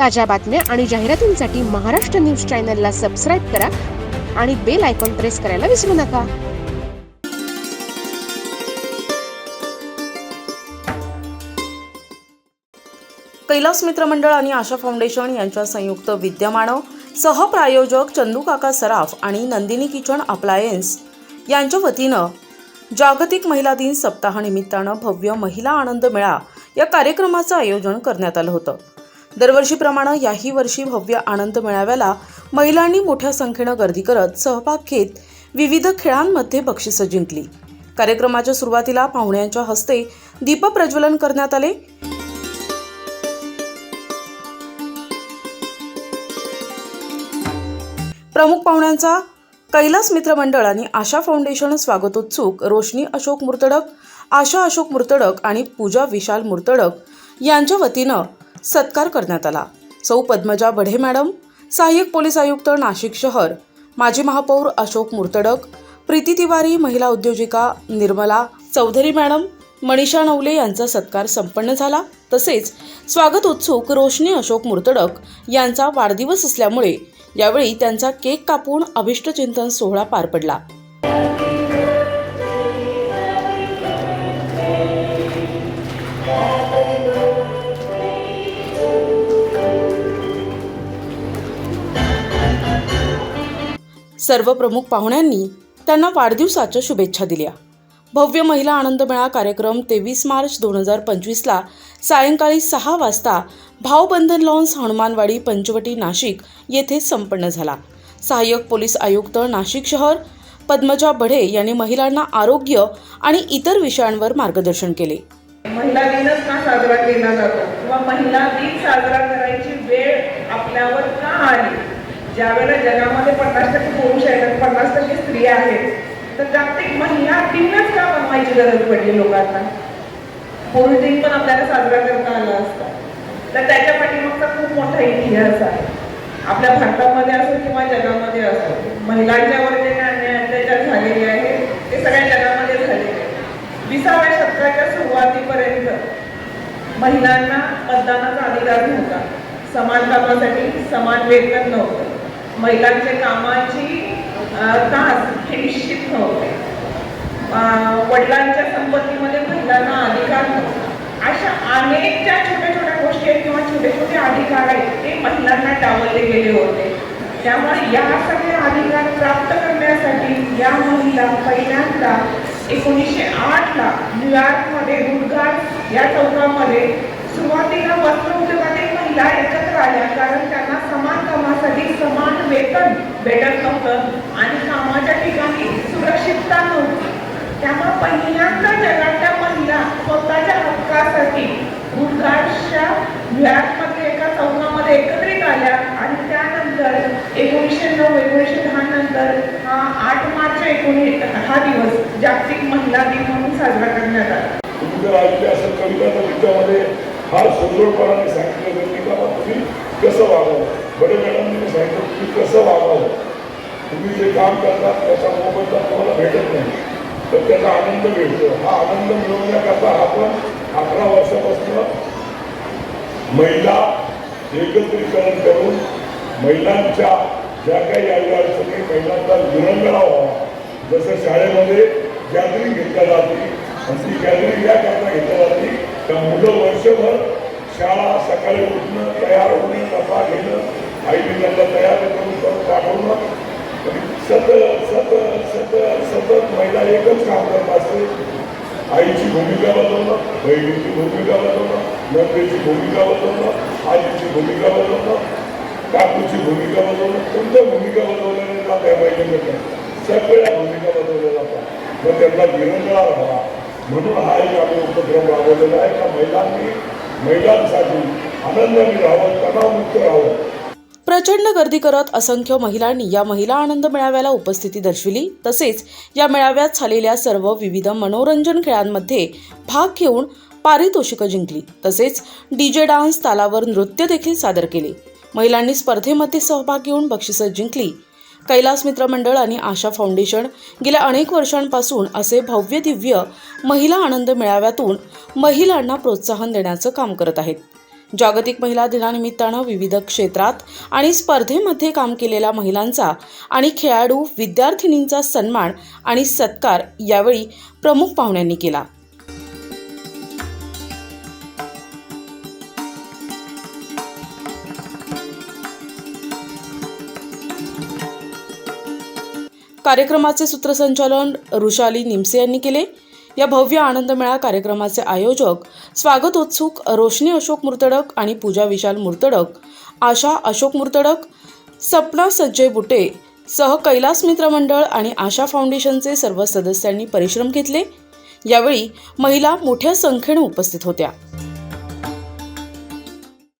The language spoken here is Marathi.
ताज्या बातम्या आणि जाहिरातींसाठी महाराष्ट्र न्यूज चॅनलला सबस्क्राईब करा आणि बेल आयकॉन प्रेस करायला विसरू नका. कैलास मित्रमंडळ आणि आशा फाउंडेशन यांच्या संयुक्त विद्यमानं सहप्रायोजक चंदू काका सराफ आणि नंदिनी किचन अप्लायन्स यांच्या वतीनं जागतिक महिला दिन सप्ताहानिमित्तानं भव्य महिला आनंद मेळा या कार्यक्रमाचं आयोजन करण्यात आलं होतं. दरवर्षीप्रमाणे याही वर्षी भव्य आनंद मेळाव्याला महिलांनी मोठ्या संख्येनं गर्दी करत सहभाग घेत विविध खेळांमध्ये बक्षिसं जिंकली. कार्यक्रमाच्या सुरुवातीला पाहुण्यांच्या हस्ते दीपप्रज्वलन करण्यात आले. प्रमुख पाहुण्यांचा कैलास मित्र मंडळ आणि आशा फाउंडेशन स्वागतोत्सुक रोशनी अशोक मुर्तडक आशा अशोक मुर्तडक आणि पूजा विशाल मुर्तडक यांच्या वतीनं सत्कार करण्यात आला. सौ पद्मजा बढे मॅडम सहाय्यक पोलीस आयुक्त नाशिक शहर माजी महापौर अशोक मुर्तडक प्रीती तिवारी महिला उद्योजिका निर्मला चौधरी मॅडम मनीषा नवले यांचा सत्कार संपन्न झाला. तसेच स्वागत उत्सुक रोशनी अशोक मुर्तडक यांचा वाढदिवस असल्यामुळे यावेळी त्यांचा केक कापून अभिष्टचिंतन सोहळा पार पडला. सर्व प्रमुख पाहुण्यांनी त्यांना वाढदिवसाच्या शुभेच्छा दिल्या. भव्य महिला आनंद मेळा कार्यक्रम तेवीस मार्च दोन हजार पंचवीसला सायंकाळी सहा वाजता भावबंधन लॉन्स हनुमानवाडी पंचवटी नाशिक येथे संपन्न झाला. सहाय्यक पोलीस आयुक्त नाशिक शहर पद्मजा बढे यांनी महिलांना आरोग्य आणि इतर विषयांवर मार्गदर्शन केले. महिला दिनच का साजरा केला जातो. किंवा महिला दिन साजरा करायची वेळ आपल्यावर का आली? ज्यावेळेला जगामध्ये पन्नास टक्के पुरुष आहेत आणि पन्नास टक्के स्त्रिया आहेत तर जागतिक महिला दिनच का बनवायची गरज पडली लोकांना? पुरुष दिन पण आपल्याला साजरा करता आला असता. तर त्याच्या पाठीमागचा खूप मोठा इतिहास आहे. आपल्या भारतामध्ये असो किंवा जगामध्ये असो महिलांच्यावर जे काय अन्याय अत्याचार झालेले आहे ते सगळ्या जगामध्ये झालेले आहे विसाव्या शतकाच्या सुरुवातीपर्यंत महिलांना मतदानाचा अधिकार नव्हता. समान कामासाठी समान वेतन नव्हतं. महिलांच्या कामाची तास हे निश्चित नव्हते. अं, वडिलांच्या संपत्तीमध्ये महिलांना अधिकार नव्हता. अशा अनेक ज्या छोट्या छोट्या गोष्टी आहेत किंवा छोटे छोटे अधिकार आहेत ते महिलांना डावलले गेले होते. त्यामुळे या सगळे अधिकार प्राप्त करण्यासाठी या महिला पहिल्यांदा एकोणीसशे आठला न्यूयॉर्कमध्ये गुडघाट या चौकामध्ये सुरुवातीला वस्त्र उद्योगातील महिला एकत्र आल्या कारण त्यांना समान कामासाठी समान वेतन भेटत नव्हतं आणि कामाच्या ठिकाणी सुरक्षितता नव्हती. त्यामुळे पहिल्यांदा जगातल्या महिला स्वतःच्या हक्कासाठी गुडघाटच्या न्यूयॉर्कमध्ये एका चौकामध्ये एकत्रित आल्या आणि त्यानंतर एकोणीसशे नऊ एकोणीसशे दहा नंतर हा आठ मार्च एकोणीस हा दिवस जागतिक महिला दिन म्हणून साजरा करण्यात आला. तर फार सुदृढपणाने सांगितलं होतं की बाबा तुम्ही कसं वागावं? बडे मॅडमने सांगितलं तुम्ही कसं वागावं? तुम्ही जे काम करतात त्याचा मोबदला तुम्हाला भेटत नाही. तर त्याचा आनंद मिळतो. हा आनंद मिळवण्याकरता आपण अकरा वर्षापासून महिला एकत्रीकरण करून महिलांच्या ज्या काही अडचणी महिलांचा विरंगळा व्हावा. जसं शाळेमध्ये गॅदरिंग घेतल्या जाते आणि ती गॅदरिंग याकरता घेतल्या जाते. त्या मुलं वर्षभर शाळा सकाळी उठणं तयार होणे डबा घेणं आईने त्यांना तयार करून परत पाठवणं. सत सतत सतत सतत सतत महिला एकच काम करत असते. आईची भूमिका बजावणं बहिणीची भूमिका बजावणं नंदेची भूमिका बजावणं आजीची भूमिका बजावणं काकूची भूमिका बजावणं कोणत्या भूमिका बदलल्या नाही जात आहे महिलेमध्ये सगळ्या भूमिका बदलल्या जातात. मग त्यांना विरंगळा राहा. म्हणून हा एक आम्ही उपक्रम राबवलेला आहे. का महिलांनी महिलांसाठी आनंदाने राहावं तणावमुक्त राहावं. प्रचंड गर्दी करत असंख्य महिलांनी या महिला आनंद मेळाव्याला उपस्थिती दर्शविली. तसेच या मेळाव्यात झालेल्या सर्व विविध मनोरंजन खेळांमध्ये भाग घेऊन पारितोषिकं जिंकली. तसेच डीजे डान्स तालावर नृत्य देखील सादर केले. महिलांनी स्पर्धेमध्ये सहभाग घेऊन बक्षिसं जिंकली. कैलास मित्र मंडळ आणि आशा फाउंडेशन गेल्या अनेक वर्षांपासून असे भव्य दिव्य महिला आनंद मेळाव्यातून महिलांना प्रोत्साहन देण्याचं काम करत आहेत. जागतिक महिला दिनानिमित्तानं विविध क्षेत्रात आणि स्पर्धेमध्ये काम केलेल्या महिलांचा आणि खेळाडू विद्यार्थिनींचा सन्मान आणि सत्कार यावेळी प्रमुख पाहुण्यांनी केला. कार्यक्रमाचे सूत्रसंचालन ऋषाली निमसे यांनी केले. या भव्य आनंद मेळा कार्यक्रमाचे आयोजक स्वागतोत्सुक रोशनी अशोक मुर्तडक आणि पूजा विशाल मुर्तडक आशा अशोक मुर्तडक सपना संजय बुटे सह कैलास मित्र मंडळ आणि आशा फाउंडेशनचे सर्व सदस्यांनी परिश्रम घेतले. यावेळी महिला मोठ्या संख्येने उपस्थित होत्या.